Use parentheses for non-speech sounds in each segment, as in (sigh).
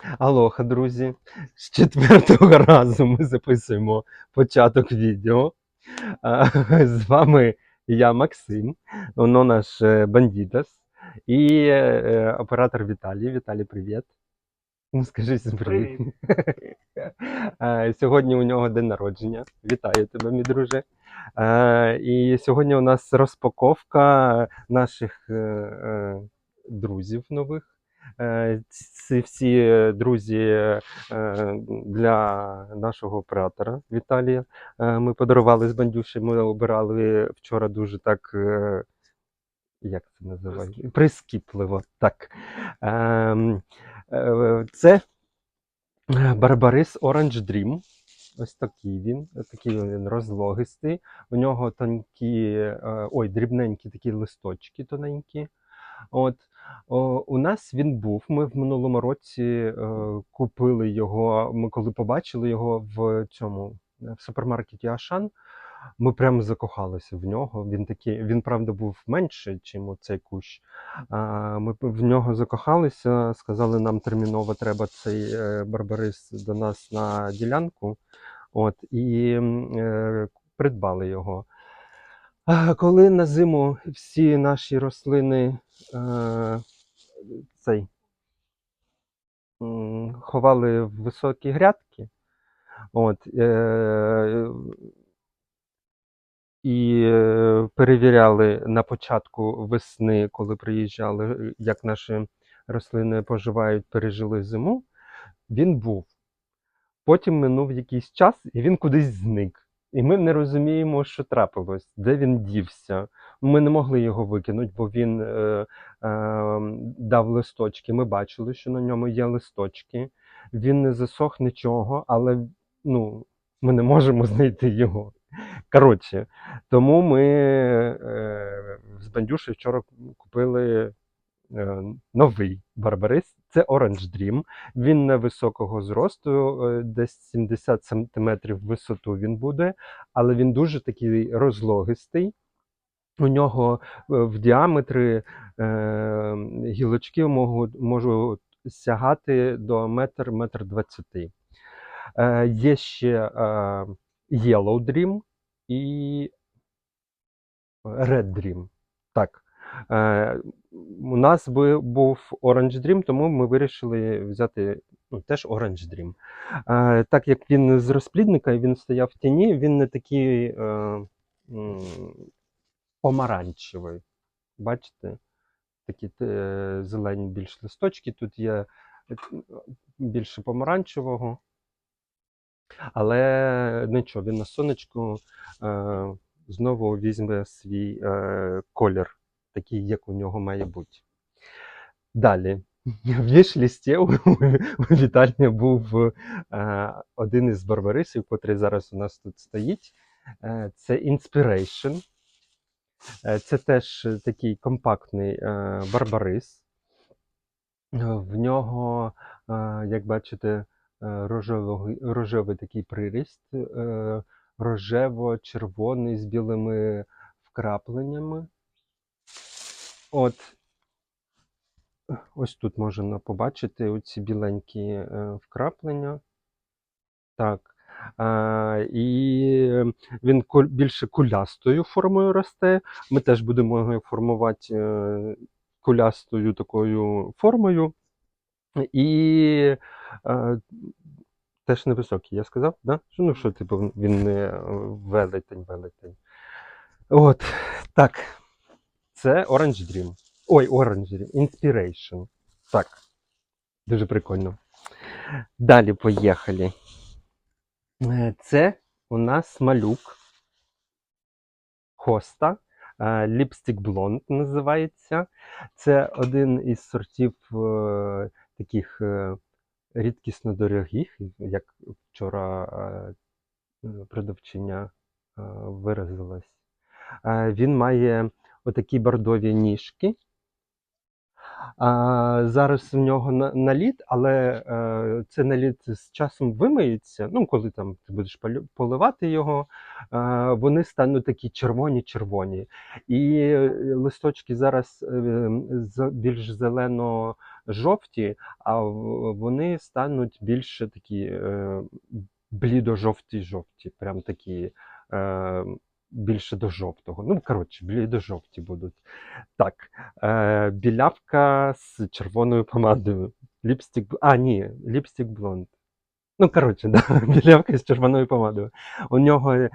Алоха, друзі. З четвертого (laughs) разу ми записуємо початок відео. З вами я, Максим, воно наш е, бандітас і е, оператор Віталій. Віталій, привіт. Ну, скажи всім привіт. Е, (laughs) Сьогодні у нього день народження. Вітаю тебе, мій друже. Е, І сьогодні у нас розпаковка наших е, е, друзів нових. Е, Ці всі е, друзі е, для нашого оператора Віталія. Ми подарували з бандюші, ми обирали вчора дуже так. Як це називається? Прискіпливо. Так. Ем, Це Барбарис Orange Dream. Ось такий він, такий він розлогистий. У нього тонкі, ой, дрібненькі такі листочки тоненькі. От о, у нас він був. Ми в минулому році е, купили його. Ми коли побачили його в цьому е, в супермаркеті Ашан. Ми прямо закохалися в нього. Він такий, він правда був менший, ніж цей кущ. Ми в нього закохалися, сказали, нам терміново треба цей е, барбарис до нас на ділянку. От, і е, придбали його. Коли на зиму всі наші рослини е, цей, ховали в високі грядки, от, е, і е, перевіряли на початку весни, коли приїжджали, як наші рослини поживають, пережили зиму, він був. Потім минув якийсь час, і він кудись зник. І ми не розуміємо, що трапилось, де він дівся. Ми не могли його викинути, бо він е, е, дав листочки. Ми бачили, що на ньому є листочки. Він не засох нічого, але ну, ми не можемо (laughs) знайти його. Коротше, тому ми е, з Бандюшею вчора купили новий барбарис. Це Orange Dream. Він невисокого зросту, е, десь 70 см висоту він буде, але він дуже такий розлогистий. У нього е, в діаметрі е, гілочки можуть, сягати до метр, метр двадцяти. Е, є ще е, Yellow Dream і Red Dream. Так. У нас би був Orange Dream, тому ми вирішили взяти ну, теж Orange Dream. Е, так як він з розплідника і він стояв в тіні, він не такий е, помаранчевий. Бачите? Такі е, зелені більш листочки. Тут є е, більше помаранчевого. Але нічого, він на сонечку е, знову візьме свій е, колір, такий, як у нього має бути. Далі. (laughs) В віш-лісті у у Віталія був е, один із барбарисів, який зараз у нас тут стоїть. Е, це Inspiration. Е, Це теж такий компактний барбарис. В нього, як бачите, рожевий, рожевий такий приріст, рожево-червоний з білими вкрапленнями. От, ось тут можна побачити оці біленькі е, вкраплення. Так. А, і він більше кулястою формою росте. Ми теж будемо його формувати е, кулястою такою формою. І е, теж невисокий, я сказав, да? Ну, що, типу, він не велетень, велетень. От, так. Це Orange Dream. Ой, Orange Dream. Inspiration. Так. Дуже прикольно. Далі поїхали. Е, Це у нас малюк Хоста. Ліпстик Блонд називається. Це один із сортів е, таких е, рідкісно дорогих, як вчора е, е, продавчиня е, виразилась. Е, Він має отакі бордові ніжки. А, зараз в нього наліт, але е, це наліт з часом вимиється. Ну, коли там ти будеш поливати його, е, вони стануть такі червоні-червоні. І е, листочки зараз більш зелено жовті, а вони стануть більше такі блідо-жовті-жовті, прям такі більше до жовтого. Ну, коротше, блідо-жовті будуть. Так, е, білявка з червоною помадою. Ліпстик, а, ні, ліпстик блонд. Ну, коротше, (laughs) да, білявка з червоною помадою. У нього е,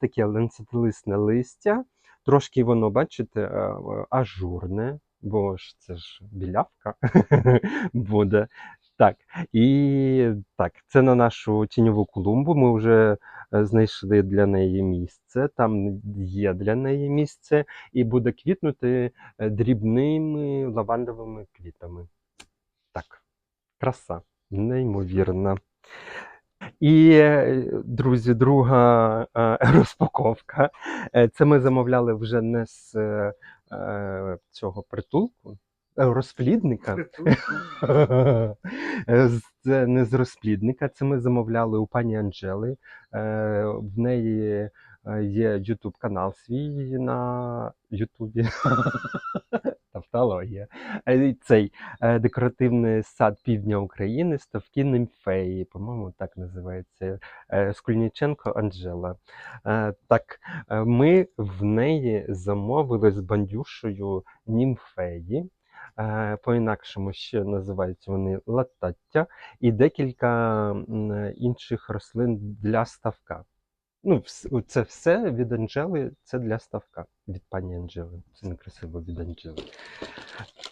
таке ленцетолисне листя, трошки воно, бачите, е, ажурне, бо ж це ж білявка (laughs) буде. Так, і так, це на нашу тіньову клумбу. Ми вже е, знайшли для неї місце. Там є для неї місце, і буде квітнути е, дрібними лавандовими квітами. Так, краса, неймовірна. І, е, друзі, друга (laughs) розпаковка. Це ми замовляли вже не з цього притулку, розплідника. (laughs) Е, Це не з розплідника, це ми замовляли у пані Анжели. Е, В неї е, є YouTube канал свій на Ютубі. (laughs) Тавтологія. Е, Цей е, декоративний сад півдня України ставки німфеї, по-моєму, так називається. Е, Скульніченко Анжела. Е, Так, е, ми в неї замовили з бандюшею німфеї. Е, По-інакшому ще називаються вони латаття, і декілька інших рослин для ставка. Ну, це все від Анжели, це для ставка від пані Анжели. Це некрасиво від Анжели.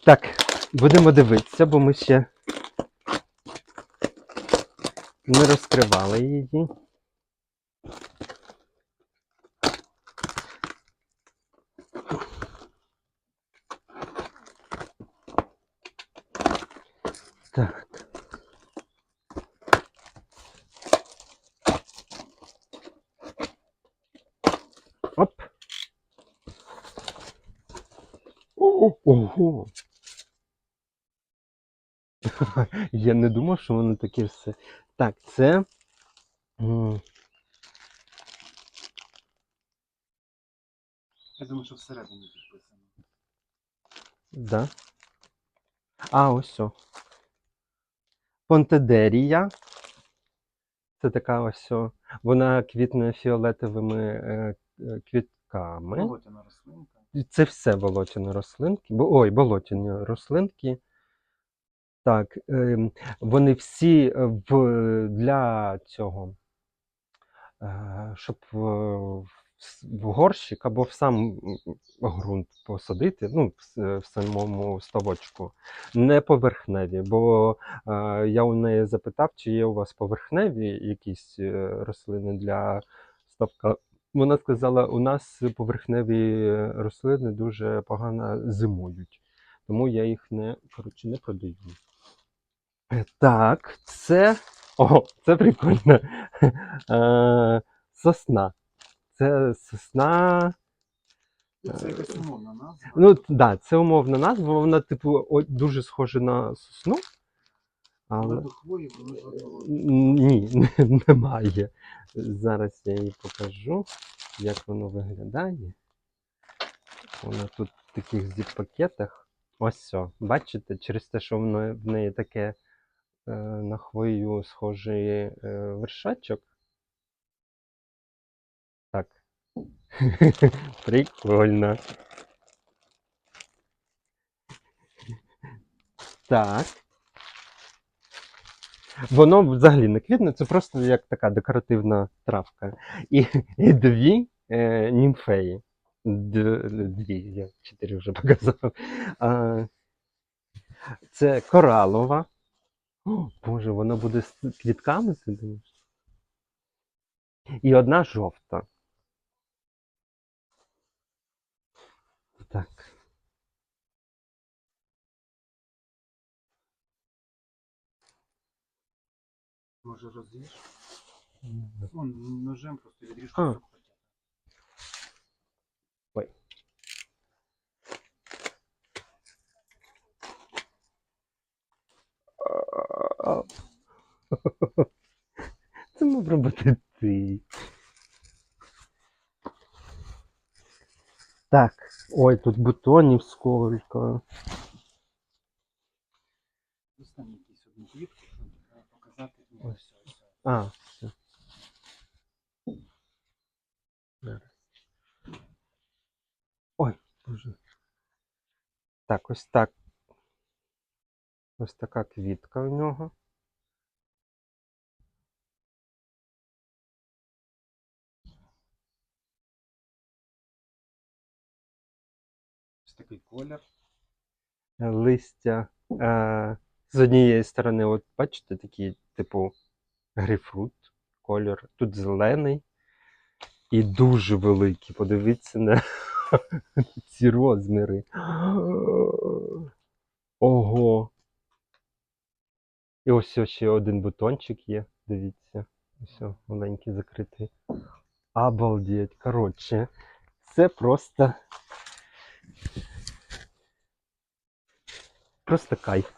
Так, будемо дивитися, бо ми ще не розкривали її. Ого. (laughs) Я не думав, що воно таке все. Так, це. Я думаю, що всередині підписано. Да. А, ось. о. Понтедерія. Це така ось. о, Вона квітне фіолетовими е, е, квітками. Болотяна рослинка. Це все болотяні рослинки. Ой, болотяні рослинки. Так, ем, вони всі е, в, для цього, е, щоб в, в горщик або в сам ґрунт посадити, ну, в, самому ставочку, не поверхневі. Бо е, я у неї запитав, чи є у вас поверхневі якісь е, рослини для ставка. Вона сказала, у нас поверхневі рослини дуже погано зимують, тому я їх не, коротше, не продаю. Е, Так, це. О, це прикольно. Е, Сосна. Це сосна. Це якась умовна назва. Ну, так, да, це умовна назва, вона, типу, дуже схожа на сосну. Але ні, (laughs) немає. Зараз я їй покажу, як воно виглядає. Вона тут в таких зіп-пакетах. Ось все. Бачите, через те, що воно в неї таке е, на хвою схожий е, вершачок. Так. (laughs) Прикольно. Так. Воно взагалі не квітне, це просто як така декоративна травка. І, і дві е, німфеї. Дві, я чотири вже показав. А, це коралова. О, Боже, вона буде з квітками, ти думаєш? І одна жовта. Може розріж? Вон ножем просто відріж А. кусок пакета. (laughs) Це мав робити ти. Так, ой, тут бутонів сколько. А, все. Ой, боже. Так, ось так. Ось така квітка у нього. Ось такий колір. Листя е, з однієї сторони, от бачите, такий, типу, грейпфрут, кольор. Тут зелений і дуже великий. Подивіться на (laughs) ці розміри. Ого. І ось ще один бутончик є. Дивіться. Ось маленький закритий. Обалдеть. Коротше, це просто. Просто кайф.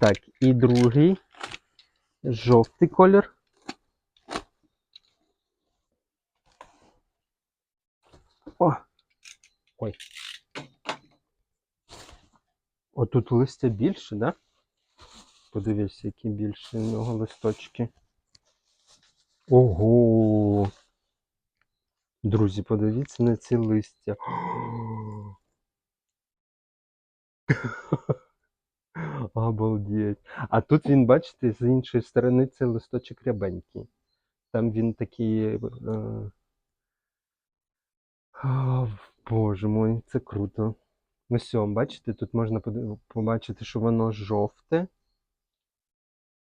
Так, і другий жовтий колір. О! Ой. Отут листя більше, да? Подивись, які більше в нього листочки. Ого! Друзі, подивіться на ці листя. (gasps) (laughs) Обалдеть. А тут він, бачите, з іншої сторони це листочок рябенький. Там він такий. Е... а, Боже мой, це круто. Ось, о, бачите, тут можна побачити, що воно жовте.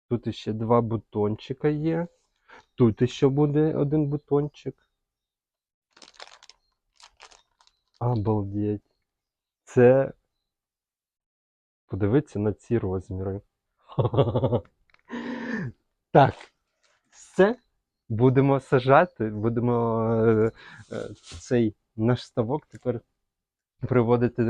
Тут ще два бутончика є. Тут ще буде один бутончик. Обалдеть. Це. Подивіться на ці розміри. (laughs) Так. Все. Будемо сажати, будемо е, е, цей наш ставок тепер приводити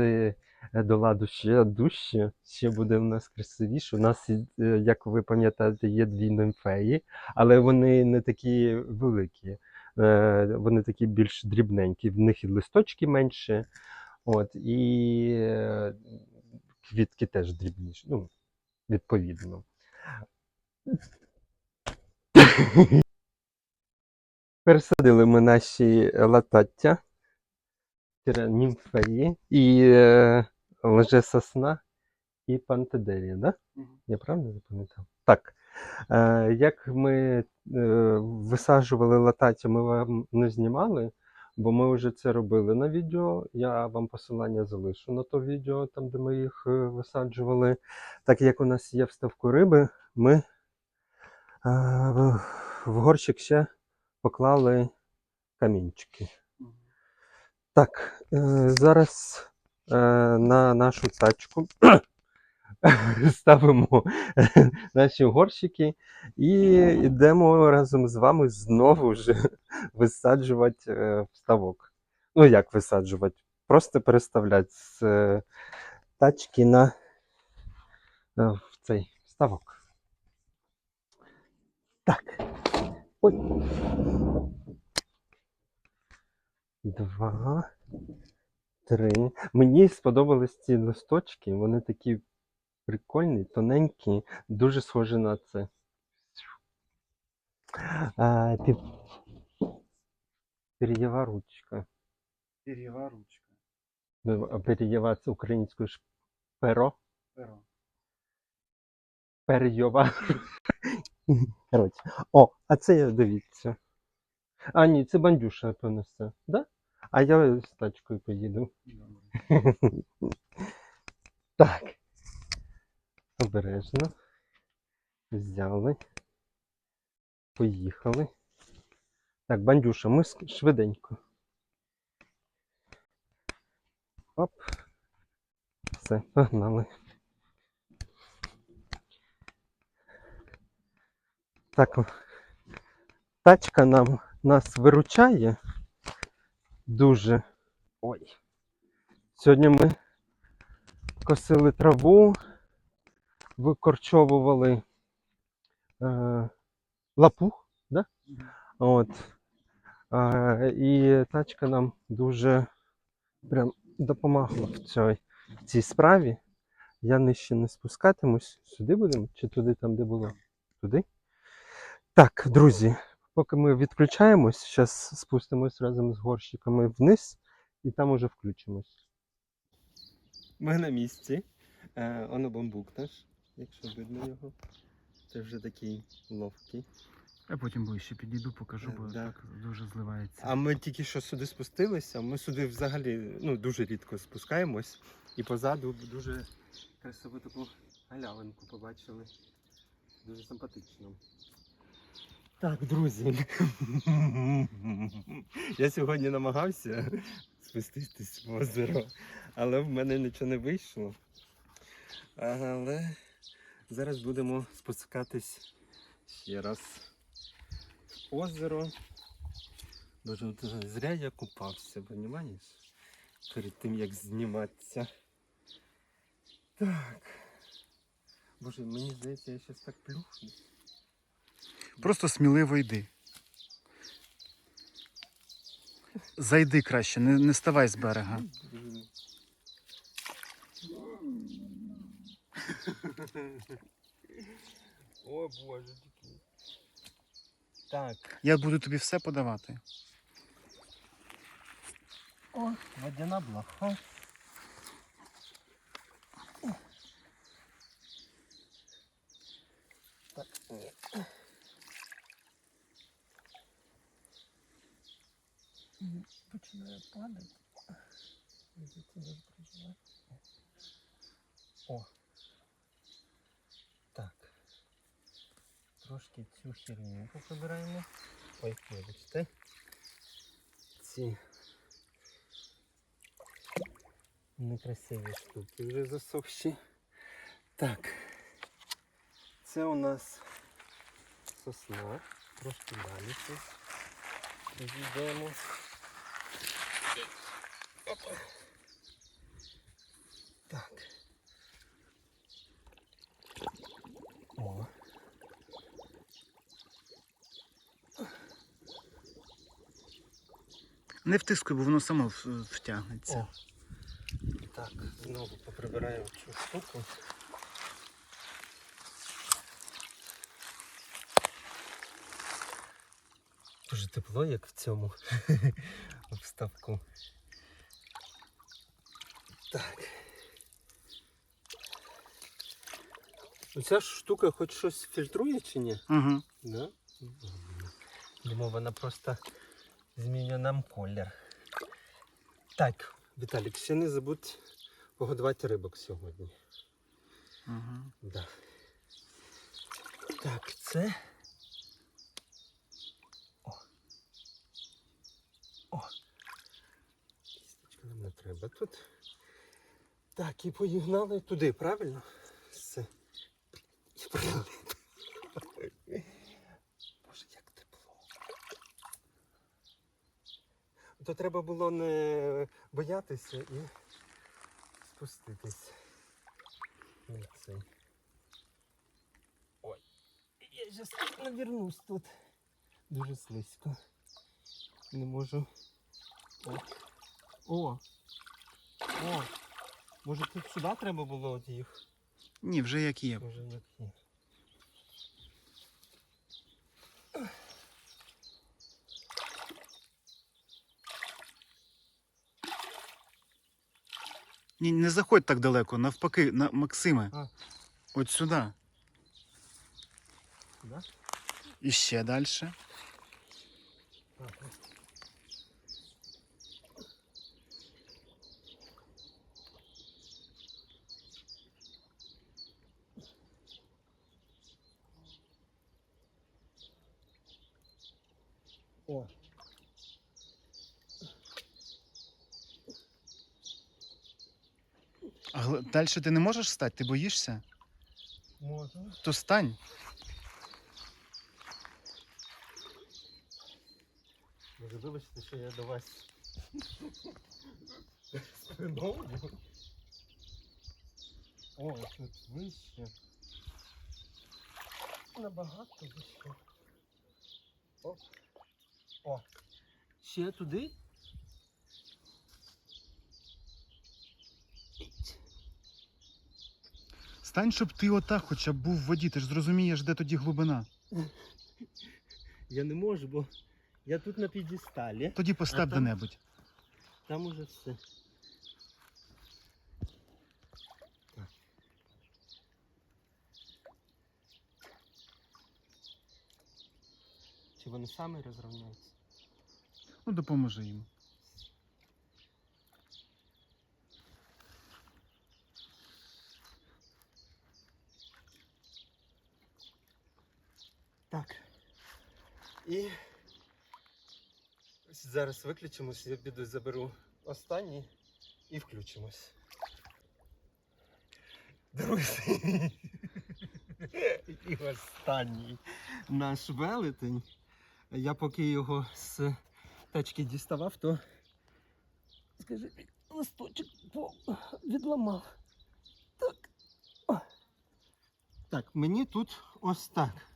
е, до ладу ще дужче, ще буде у нас красивіше. У нас, як ви пам'ятаєте, є дві нимфеї, але вони не такі великі. Вони такі більш дрібненькі, в них і листочки менше. От, і квітки теж дрібніші. Ну, відповідно. Пересадили ми наші латаття, німфеї і е, лже сосна і пантедерія, да? Я правильно запам'ятав? Так. Е, як ми е, висаджували латаття, ми вам не знімали, бо ми вже це робили на відео. Я вам посилання залишу на то відео, там, де ми їх е, висаджували. Так як у нас є вставку риби, ми е, в- горщик ще поклали камінчики. Так, е, зараз на нашу тачку (laughs) ставимо (laughs) наші горщики і йдемо разом з вами знову ж (laughs) висаджувати е, ставок. Ну, як висаджувати? Просто переставляти з е, тачки на е, цей ставок. Так. Ой. Два. Три. Мені сподобались ці листочки. Вони такі прикольні, тоненькі, дуже схожі на це. А, пі... Ручка. Пер'єва ручка. Ну, Пер'єва це українською ж перо. Перо. Пер'єва. (laughs) Коротше. О, а це я дивіться. А, ні, це бандюша понесе, да? А я з тачкою поїду. (laughs) Так. Обережно. Взяли. Поїхали. Так, бандюша, ми швиденько. Оп. Все, (laughs) погнали. Так, тачка нам нас виручає дуже. Ой. Сьогодні ми косили траву, викорчовували е, лапух, да? От. Е, і тачка нам дуже прям допомагала в цій, в цій справі. Я нижче не спускатимусь. Сюди будемо чи туди, там, де було? Туди. Так, друзі, поки ми відключаємось, зараз спустимось разом з горщиками вниз і там уже включимось. Ми на місці. Е, Оно бамбук наш, якщо видно його. Це вже такий ловкий. Я потім ближче підійду, покажу, бо Е, Да. так дуже зливається. А ми тільки що сюди спустилися. Ми сюди взагалі ну, дуже рідко спускаємось. І позаду дуже красиву таку галявинку побачили. Дуже симпатично. Так, друзі. (laughs) Я сьогодні намагався спуститись в озеро, але в мене нічого не вийшло. Але зараз будемо спускатись ще раз в озеро. Боже, е, зря я купався, розумієш? Перед тим як зніматися. Так. Боже, мені здається, я щас так плюхну. Просто сміливо йди. Зайди краще, не, не ставай з берега. О боже, такий. Так. Я буду тобі все подавати. О, водяна блоха. Так. е. Починає падати. О. Трошки цю херню поприбираємо. Ой, вибачте. Ці некрасиві штуки вже засохші. Так. Це у нас сосна. Трошки далі. Підійдемо. Опа. Не втискуй, бо воно само втягнеться. О. Так, знову поприбираємо цю штуку. Дуже тепло, як в цьому (laughs) обставку. Так. Оця ж штука хоч щось фільтрує чи ні? Угу. Да? Думав, вона просто змінює нам колір. Так, Віталік, ще не забудь погодувати рибок сьогодні. Угу. Да. Так, це. О. О. Кісточка нам не треба тут. Так, і поїгнали туди, правильно? Все. І прилип. Боже, як тепло. То треба було не боятися і спуститись. цей. Ой, я зараз навернусь тут. Дуже слизько. Не можу. О. О. О. Може тут сюди треба було от їх? Ні, вже як є. Може як є. Ні, не заходь так далеко, навпаки, на Максиме. А. От сюди. Сюди? І ще далі. Ага. О. А далі ти не можеш стати? Ти боїшся? Можна. То стань. Може, вибачте, що я до вас спиною. О, тут вище. Набагато вище. Оп. О. Ще туди? Стань, щоб ти отак хоча б був в воді, ти ж зрозумієш, де тоді глибина. Я не можу, бо я тут на підісталі. Тоді постав там- де-небудь. Там уже все. Чи вони самі розрівняються? Ну, допоможи їм. Так. І зараз виключимось, я піду заберу останній і включимось. Друзі. (laughs) І останній наш велетень. Я поки його з тачки діставав, то скажи, листочок відламав. Так. Так, мені тут ось так.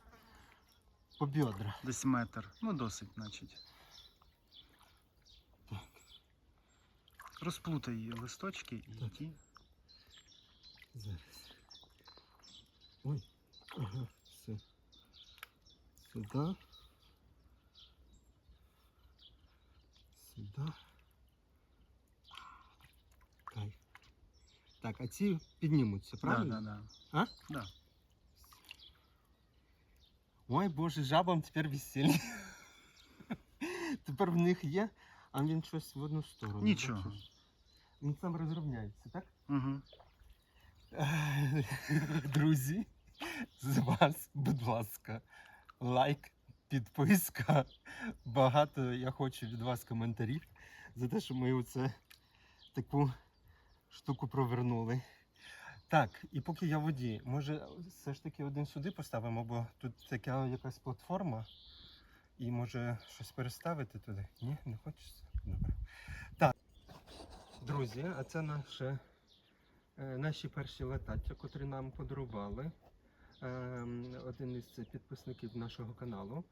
По бедра. Десь метр. Ну, досить, значить. Так. Розплутай листочки і Так. ті. Зараз. Ой. Ага, все. Сюди. Сюди. Кайф. Так, а ці піднімуться, правильно? Да, да, да. А? Да. Ой, боже, жабам тепер весілля. тепер в них є, а він щось в одну сторону. Нічого. Він сам розрівняється, так? Угу. (laughs) Друзі, з вас, будь ласка, лайк, підписка. Багато я хочу від вас коментарів за те, що ми оце таку штуку провернули. Так, і поки я в воді, може все ж таки один сюди поставимо, бо тут така якась платформа. І може щось переставити туди? Ні, не хочеться? Добре. Так. Друзі, а це наше Е, Наші перші летаття, котрі нам подарували. Ем, Один із підписників нашого каналу.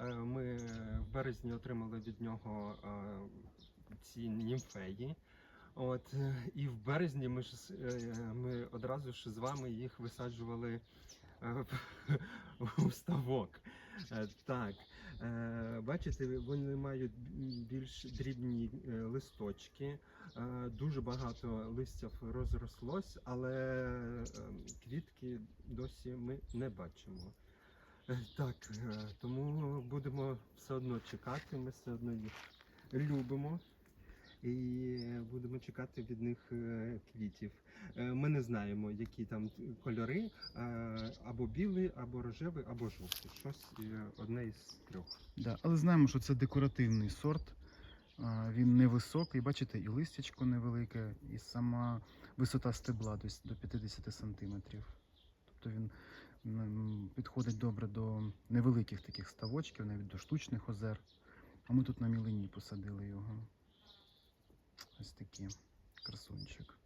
Е, Ми в березні отримали від нього е, ці німфеї. От, і в березні ми ж е, ми одразу ж з вами їх висаджували е, (laughs) у ставок. Е, Так, бачите, вони мають більш дрібні листочки, Дуже багато листів розрослось, але квітки досі ми не бачимо. Так, тому будемо все одно чекати, ми все одно їх любимо. І будемо чекати від них е, квітів. Е, Ми не знаємо, які там кольори, е, або білий, або рожевий, або жовтий. Щось е, одне із трьох. Да. Але знаємо, що це декоративний сорт. Він невисокий, бачите, і листячко невелике, і сама висота стебла десь до 50 сантиметрів. Тобто він підходить добре до невеликих таких ставочків, навіть до штучних озер. А ми тут на мілині посадили його. Ось такий красунчик.